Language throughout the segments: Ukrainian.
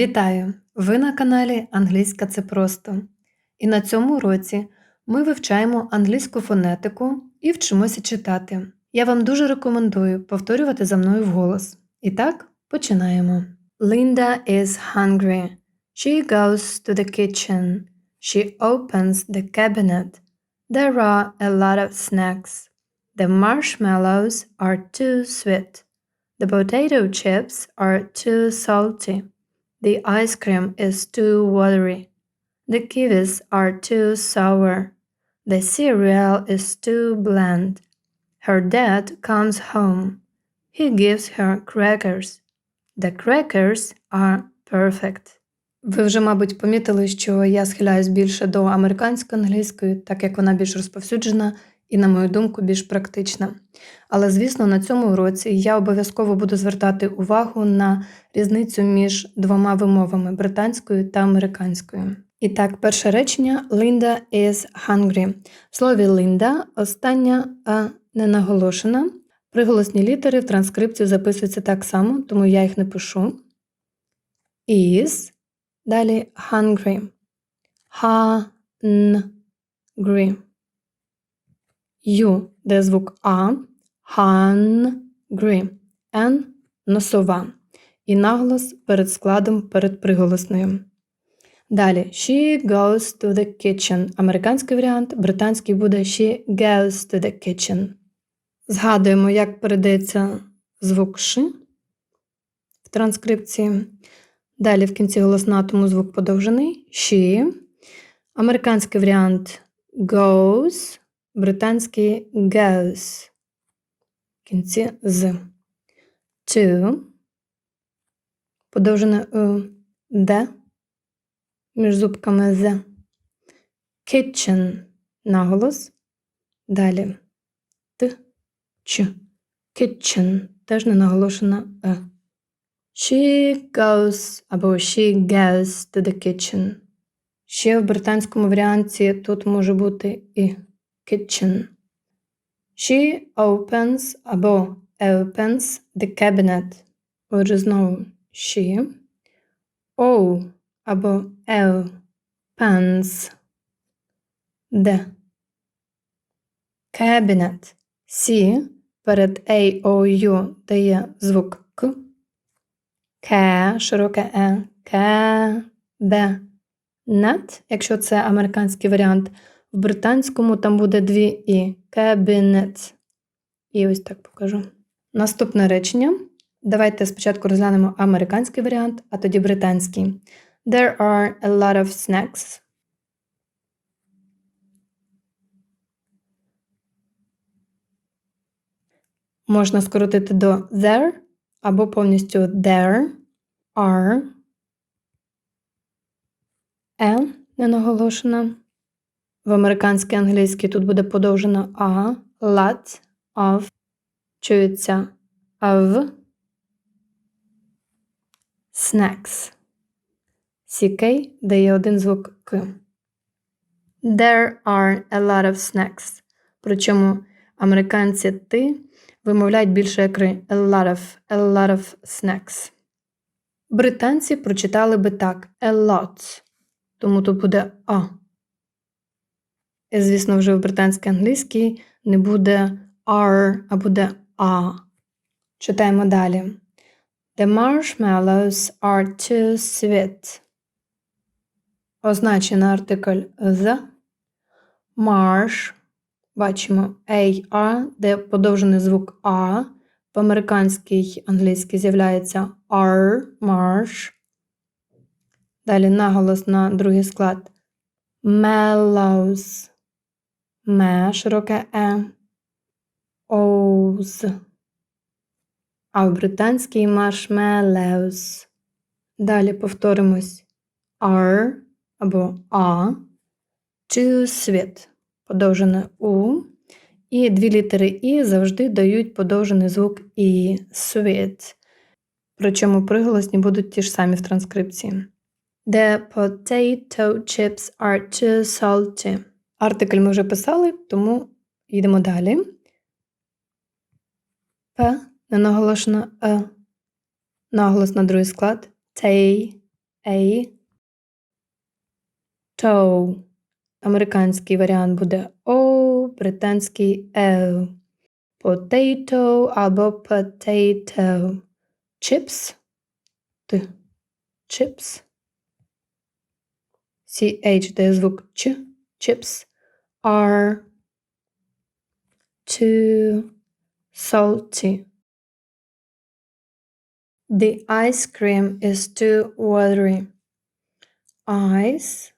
Вітаю! Ви на каналі Англійська це просто. І на цьому уроці ми вивчаємо англійську фонетику і вчимося читати. Я вам дуже рекомендую повторювати за мною вголос. І так, починаємо. Linda is hungry. She goes to the kitchen. She opens the cabinet. There are a lot of snacks. The marshmallows are too sweet. The potato chips are too salty. The ice cream is too watery. The kiwis are too sour. The cereal is too bland. Her dad comes home. He gives her crackers. The crackers are perfect. Ви вже, мабуть, помітили, що я схиляюсь більше до американської англійської, так як вона більш розповсюджена і, на мою думку, більш практична. Але, звісно, на цьому уроці я обов'язково буду звертати увагу на різницю між двома вимовами британською та американською. І так, перше речення Linda is hungry. В слові Linda остання а не наголошена. Приголосні літери в транскрипцію записуються так само, тому я їх не пишу. Is. Далі hungry. Hungry. Ю, де звук А, hungry, Н носова. І наголос перед складом перед приголосною. Далі she goes to the kitchen. Американський варіант, британський буде she goes to the kitchen. Згадуємо, як передається звук Ш в транскрипції. Далі в кінці голоснатому звук подовжений she. Американський варіант goes британський goes в кінці з. To. Подовжене у де між зубками з. Kitchen наголос. Далі т, ч. Kitchen теж не наголошена е. She goes або she goes to the kitchen. Ще в британському варіанті тут може бути і kitchen. She opens або opens the cabinet. Отже, знову she. O або opens the cabinet. C перед A, O, U дає звук К. К, широке Е, кабінет, якщо це американський варіант. В британському там буде дві і кабінет. І ось так покажу. Наступне речення. Давайте спочатку розглянемо американський варіант, а тоді британський. There are a lot of snacks. Можна скоротити до there або повністю there are a не наголошена. В американській англійській тут буде подовжено a, lot of, чується of, snacks. CK дає один звук К. There are a lot of snacks. Причому американці ти вимовляють більше як ри. A lot of, a lot of snacks. Британці прочитали би так a lot. Тому тут буде А. Звісно, вже в британській англійській не буде R, а буде A. Читаємо далі. The marshmallows are too sweet. Означений артикль the. Marsh. Бачимо AR, де подовжений звук А. В американській англійській з'являється R, marsh. Далі наголос на другий склад. Mellows. Ме, широке Е. Оуз. А в британській marshmallows. Далі повторимось R або A. To sweet. Подовжене У. І дві літери І завжди дають подовжений звук І sweet. Причому приголосні будуть ті ж самі в транскрипції. The potato chips are too salty. Артикль ми вже писали, тому йдемо далі. П не наголошено Е. Наголос на другий склад. Tay. A. Toe. Американський варіант буде O, британський L. Potato або potato. Chips. Т. Chips. CH дає звук Ч. Chips are too salty. The ice cream is too watery. Ice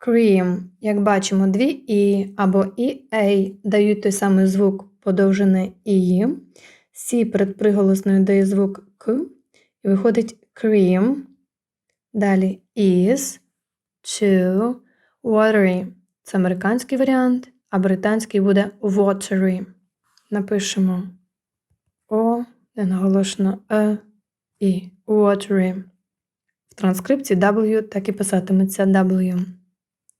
cream. Як бачимо, дві І або і «ей» дають той самий звук подовжене І. Сі перед приголосною дає звук К. І виходить cream. Далі is too watery. Це американський варіант, а британський буде watery. Напишемо О, не наголошено Е і watery. В транскрипції W так і писатиметься W.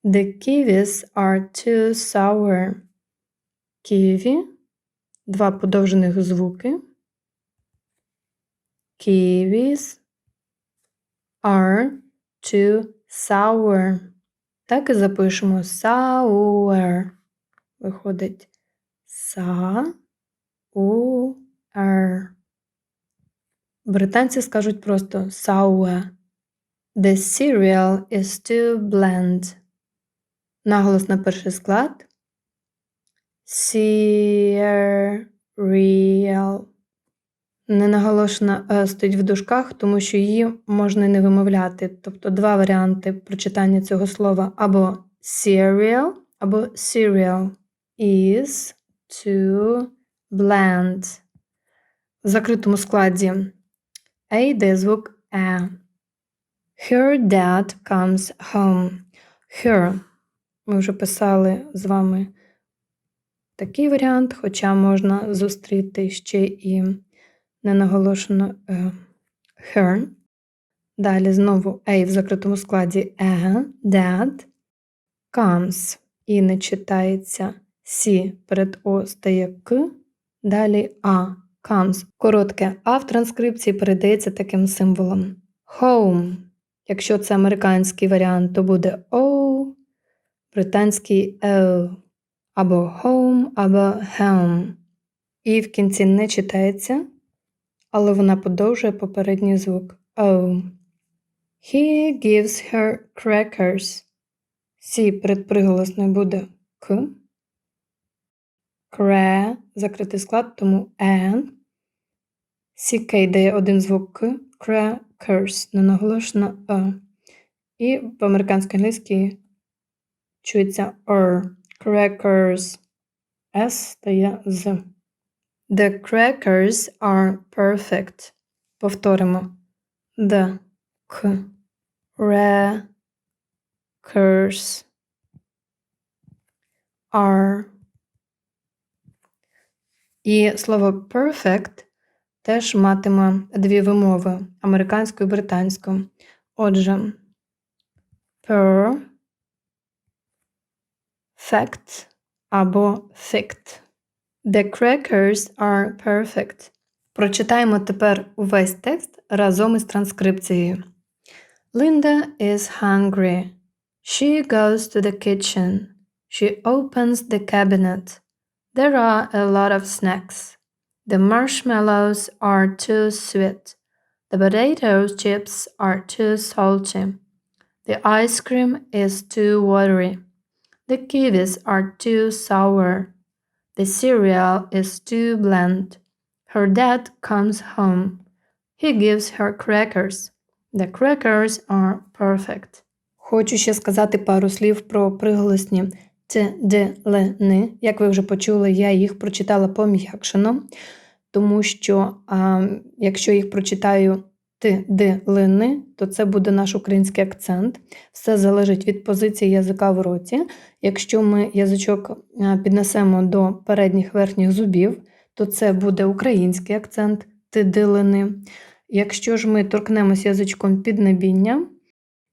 The kiwis are too sour. Ківі. Два подовжених звуки. Kiwis are too sour. Так і запишемо sour. Виходить са у р. Британці скажуть просто sour. The cereal is too bland. Наголос на перший склад. Cereal. Ненаголошена е стоїть в дужках, тому що її можна не вимовляти. Тобто два варіанти прочитання цього слова або cereal, або cereal. Is to blend. В закритому складі A йде звук E. Her dad comes home. Her. Ми вже писали з вами такий варіант, хоча можна зустріти ще і ненаголошено е, her. Далі знову A в закритому складі E, dad, comes. І не читається C перед O стає К, далі А, comes. Коротке А в транскрипції передається таким символом. Home. Якщо це американський варіант, то буде O, британський L, або home, або home. І в кінці не читається, але вона подовжує попередній звук O. He gives her crackers. Сі перед приголосною буде К. Кре, закритий склад, тому N. CK дає один звук К. Crackers, не наголошено Е. І в американській англійській чується R. Crackers. S стає з. The crackers are perfect. Повторимо. The. Crackers are. І слово perfect теж матиме дві вимови американську і британську. Отже, per fact або fict. The crackers are perfect. Прочитаємо тепер увесь текст разом із транскрипцією. Linda is hungry. She goes to the kitchen. She opens the cabinet. There are a lot of snacks. The marshmallows are too sweet. The potato chips are too salty. The ice cream is too watery. The kiwis are too sour. The cereal is too bland. Her dad comes home. He gives her crackers. The crackers are perfect. Хочу ще сказати пару слів про приголосні т, д, л, ни. Як ви вже почули, я їх прочитала пом'якшено, тому що а, якщо їх прочитаю ти, ди, ли, ни, то це буде наш український акцент. Все залежить від позиції язика в роті. Якщо ми язичок піднесемо до передніх верхніх зубів, то це буде український акцент ти, ди, ли, ни. Якщо ж ми торкнемось язичком піднебіння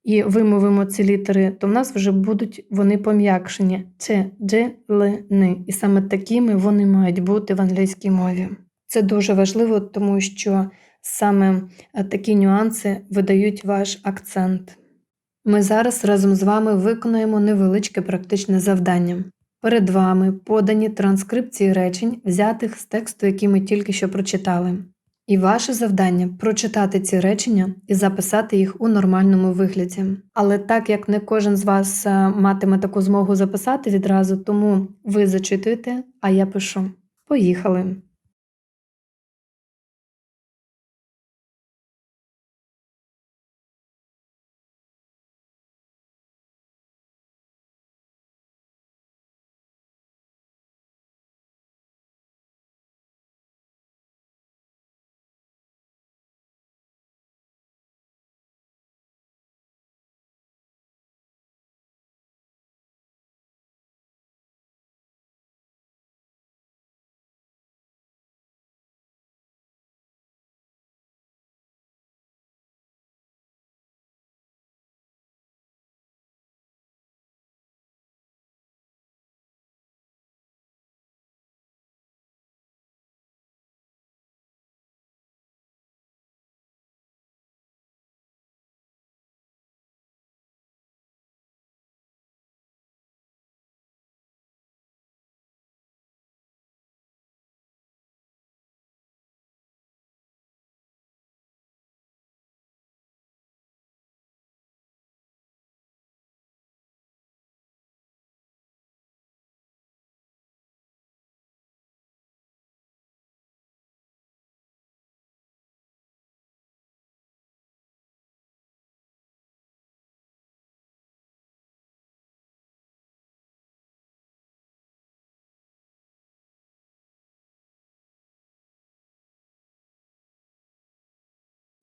і вимовимо ці літери, то в нас вже будуть вони пом'якшені Ц, Дж, Л, Ни. І саме такими вони мають бути в англійській мові. Це дуже важливо, тому що Саме е, такі нюанси видають ваш акцент. Ми зараз разом з вами виконуємо невеличке практичне завдання. Перед вами подані транскрипції речень, взятих з тексту, який ми тільки що прочитали. І ваше завдання прочитати ці речення і записати їх у нормальному вигляді. Але так як не кожен з вас е, матиме таку змогу записати відразу, тому ви зачитуєте, а я пишу. Поїхали!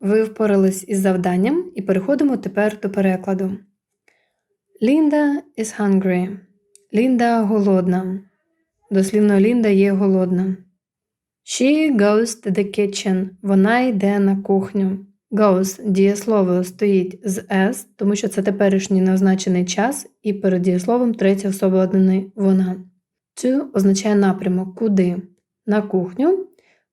Ви впорались із завданням і переходимо тепер до перекладу. Лінда is hungry. Лінда голодна. Дослівно Лінда є голодна. She goes to the kitchen. Вона йде на кухню. Goes дієслово стоїть з S, тому що це теперішній неозначений час, і перед дієсловом третя особа однини вона. To означає напрямок, куди. На кухню.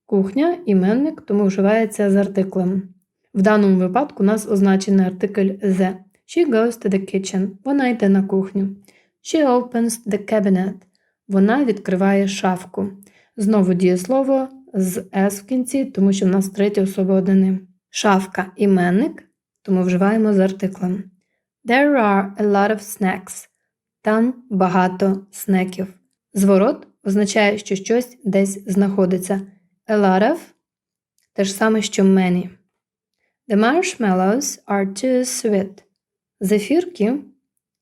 Кухня іменник, тому вживається з артиклем. В даному випадку у нас означений артикль the. She goes to the kitchen. Вона йде на кухню. She opens the cabinet. Вона відкриває шафку. Знову дієслово з S в кінці, тому що в нас третя особа однини. Шафка іменник, тому вживаємо з артиклем. There are a lot of snacks. Там багато снеків. Зворот означає, що щось десь знаходиться. A lot of те ж саме, що many. The marshmallows are too sweet. Зефірки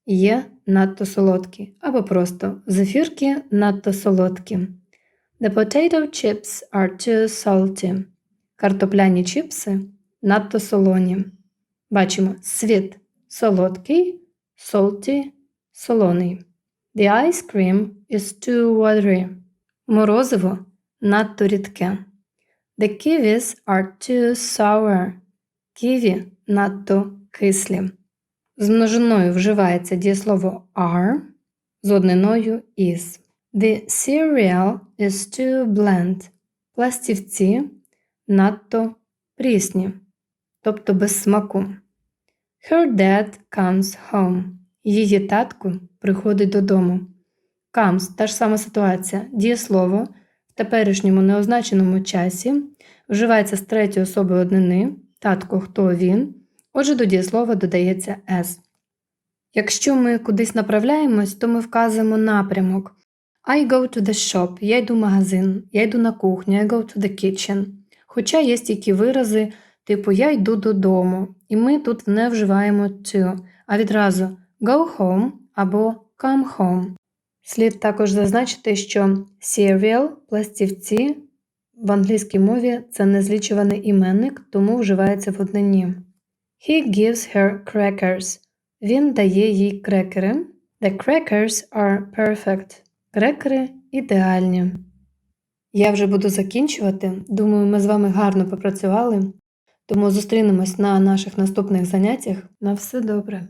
є надто солодкі. Або просто зефірки надто солодкі. The potato chips are too salty. Картопляні чіпси надто солоні. Бачимо світ солодкий, salty – солоний. The ice cream is too watery. Морозиво надто рідке. The kiwis are too sour. Ківі надто кислі. З множиною вживається дієслово are, з одниною is. The cereal is too bland. Пластівці надто прісні, тобто без смаку. Her dad comes home. Її татку приходить додому. Comes та ж сама ситуація. Дієслово в теперішньому неозначеному часі вживається з третьої особи однини. Татко, хто він. Отже, до дієслова додається S. Якщо ми кудись направляємось, то ми вказуємо напрямок. I go to the shop, я йду в магазин, я йду на кухню, I go to the kitchen. Хоча є стільки вирази, типу я йду додому, і ми тут не вживаємо to, а відразу go home або come home. Слід також зазначити, що cereal – пластівці в англійській мові це незлічуваний іменник, тому вживається в однині. He gives her crackers. Він дає їй крекери. The crackers are perfect. Крекери ідеальні. Я вже буду закінчувати. Думаю, ми з вами гарно попрацювали. Тому зустрінемось на наших наступних заняттях. На все добре!